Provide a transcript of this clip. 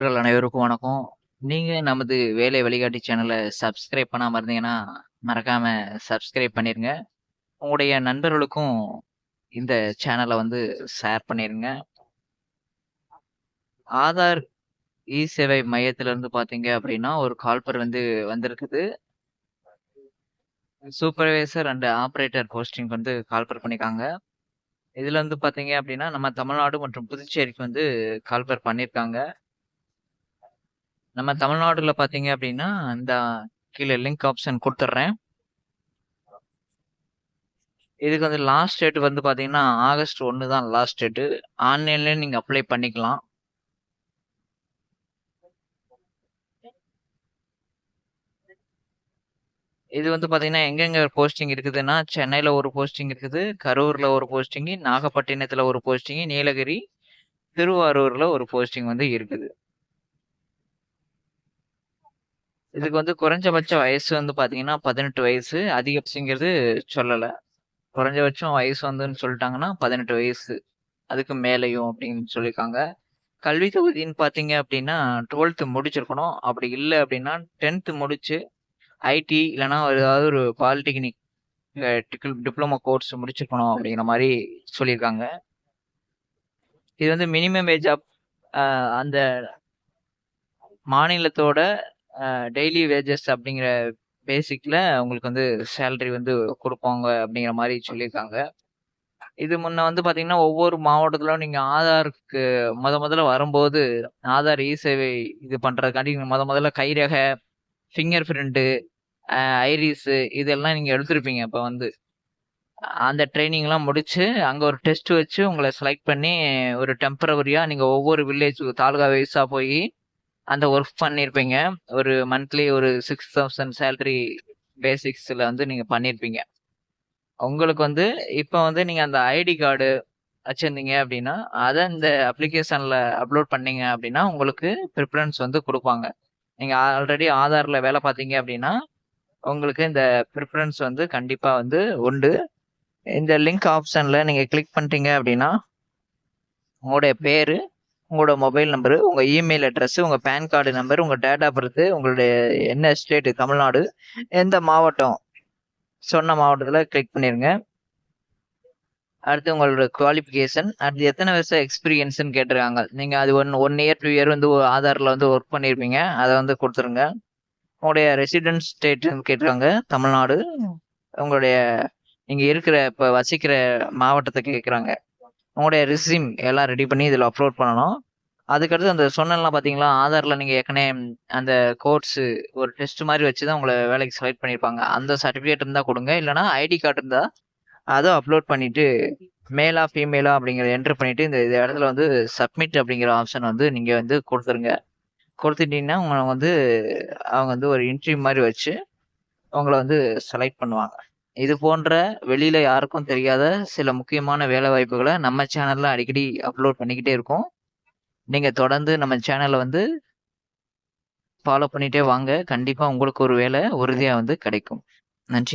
நண்பர்கள் அனைவருக்கும் வணக்கம். நீங்க நமது வேலை வழிகாட்டி சேனலை சப்ஸ்கிரைப் பண்ணாம இருந்தீங்கன்னா, மறக்காம சப்ஸ்கிரைப் பண்ணிருங்க. உங்களுடைய நண்பர்களுக்கும் இந்த சேனலை வந்து ஷேர் பண்ணிருங்க. ஆதார் இ-சேவை மையத்திலிருந்து பார்த்தீங்க அப்படின்னா, ஒரு கால்பர் வந்து வந்திருக்குது. சூப்பர்வைசர் அண்ட் ஆப்ரேட்டர் போஸ்டிங் வந்து கால்பர் பண்ணியிருக்காங்க. இதுல வந்து பார்த்தீங்க அப்படின்னா, நம்ம தமிழ்நாடு மற்றும் புதுச்சேரிக்கு வந்து கால்பர் பண்ணியிருக்காங்க. நம்ம தமிழ்நாடுல பார்த்தீங்க அப்படின்னா, இந்த கீழே லிங்க் ஆப்ஷன் கொடுத்துட்றேன் இதுக்கு வந்து லாஸ்ட் டேட் வந்து பார்த்தீங்கன்னா, ஆகஸ்ட் ஒன்று தான் லாஸ்ட் டேட்டு. ஆன்லைன்லேயே நீங்கள் அப்ளை பண்ணிக்கலாம். இது வந்து பார்த்தீங்கன்னா, எங்கெங்க போஸ்டிங் இருக்குதுன்னா, சென்னையில் ஒரு போஸ்டிங் இருக்குது, கரூரில் ஒரு போஸ்டிங்கு, நாகப்பட்டினத்தில் ஒரு போஸ்டிங்கு, நீலகிரி, திருவாரூரில் ஒரு போஸ்டிங் வந்து இருக்குது. இதுக்கு வந்து குறைஞ்சபட்ச வயசு வந்து பார்த்தீங்கன்னா, 18 வயசு. அதிகபட்சங்கிறது சொல்லலை குறைஞ்சபட்சம் வயசு வந்துன்னு சொல்லிட்டாங்கன்னா பதினெட்டு வயசு. அதுக்கு மேலேயும் அப்படின்னு சொல்லியிருக்காங்க. கல்வி தொகுதின்னு பார்த்தீங்க அப்படின்னா, 12த் முடிச்சிருக்கணும். அப்படி இல்லை அப்படின்னா, 10த் முடிச்சு ஐடி இல்லைன்னா ஏதாவது ஒரு பாலிடெக்னிக் டிப்ளமோ கோர்ஸ் முடிச்சிருக்கணும் அப்படிங்கிற மாதிரி சொல்லியிருக்காங்க. இது வந்து மினிமம் ஏஜ் ஆப் அந்த மாநிலத்தோட டெய்லி வேஜஸ் அப்படிங்கிற பேசிக்கில் உங்களுக்கு வந்து சேலரி வந்து கொடுப்பாங்க அப்படிங்கிற மாதிரி சொல்லியிருக்காங்க. இது முன்ன வந்து பார்த்தீங்கன்னா, ஒவ்வொரு மாவட்டத்திலும் நீங்கள் ஆதாருக்கு முத முதல்ல வரும்போது, ஆதார் இ-சேவை இது நீங்கள் முத முதல்ல கைரகை ஃபிங்கர் பிரிண்ட்டு ஐரிஸு இதெல்லாம் நீங்கள் எடுத்திருப்பீங்க இப்போ வந்து. அந்த ட்ரைனிங்லாம் முடிச்சு, அங்கே ஒரு டெஸ்ட் வச்சு உங்களை செலக்ட் பண்ணி, ஒரு டெம்பரவரியாக நீங்கள் ஒவ்வொரு வில்லேஜ் தாலுகா வைஸாக போய் அந்த ஒர்க் பண்ணியிருப்பீங்க. ஒரு மந்த்லி ஒரு 6000 சேலரி பேசிக்ஸில் வந்து நீங்கள் பண்ணியிருப்பீங்க. உங்களுக்கு வந்து இப்போ வந்து நீங்கள் அந்த ஐடி கார்டு வச்சுருந்தீங்க அப்படின்னா, அதை இந்த அப்ளிகேஷனில் அப்லோட் பண்ணீங்க அப்படின்னா, உங்களுக்கு ப்ரிஃபரன்ஸ் வந்து கொடுப்பாங்க நீங்கள் ஆல்ரெடி ஆதாரில் வேலை பார்த்தீங்க அப்படின்னா, உங்களுக்கு இந்த ப்ரிஃபரன்ஸ் வந்து கண்டிப்பாக வந்து உண்டு. இந்த லிங்க் ஆப்ஷனில் நீங்கள் கிளிக் பண்ணிட்டீங்க அப்படின்னா, உங்களுடைய பேர் உங்களோட மொபைல் நம்பரு, உங்க இமெயில் அட்ரஸ், உங்க பேன் கார்டு நம்பர், உங்க டேட் ஆஃப் பர்த், உங்களுடைய என்ன ஸ்டேட் தமிழ்நாடு, எந்த மாவட்டம், சொன்ன மாவட்டத்தில் கிளிக் பண்ணிருங்க. அடுத்து உங்களோட குவாலிஃபிகேஷன், அடுத்து எத்தனை வருஷம் எக்ஸ்பீரியன்ஸ்னு கேட்டிருக்காங்க. நீங்கள் அது one one year, two year வந்து ஆதாரில் வந்து ஒர்க் பண்ணியிருப்பீங்க. அதை வந்து கொடுத்துருங்க உங்களுடைய ரெசிடென்ட் ஸ்டேட்டுன்னு கேட்டிருக்காங்க. தமிழ்நாடு. உங்களுடைய நீங்கள் இருக்கிற இப்போ வசிக்கிற மாவட்டத்தை கேட்குறாங்க. உங்களுடைய ரெஸ்யூம் எல்லாம் ரெடி பண்ணி இதில் அப்லோட் பண்ணணும். அதுக்கடுத்து அந்த சொன்னலாம் பார்த்தீங்களா, ஆதாரில் நீங்கள் ஏற்கனவே அந்த கோர்ஸ் ஒரு டெஸ்ட் மாதிரி வச்சு தான் உங்களை வேலைக்கு செலக்ட் பண்ணியிருப்பாங்க. அந்த சர்டிஃபிகேட் இருந்தால் கொடுங்க இல்லைனா ஐடி கார்டு இருந்தால் அதை அப்லோட் பண்ணிவிட்டு மேலா, ஃபீமேலா அப்படிங்கிறத என்ட்ரு பண்ணிவிட்டு இந்த இடத்துல வந்து சப்மிட் அப்படிங்கிற ஆப்ஷன் வந்து நீங்கள் வந்து கொடுத்துருங்க கொடுத்துட்டீங்கன்னா உங்களை வந்து அவங்க வந்து ஒரு இன்டர்வியூ மாதிரி வச்சு, உங்களை வந்து செலக்ட் பண்ணுவாங்க. இது போன்ற வெளியில யாருக்கும் தெரியாத சில முக்கியமான வேலை வாய்ப்புகளை நம்ம சேனல்ல அடிக்கடி அப்லோட் பண்ணிக்கிட்டே இருக்கோம். நீங்க தொடர்ந்து நம்ம சேனலை வந்து ஃபாலோ பண்ணிட்டே வாங்க. கண்டிப்பா உங்களுக்கு ஒரு வேலை உறுதியா வந்து கிடைக்கும். நன்றி.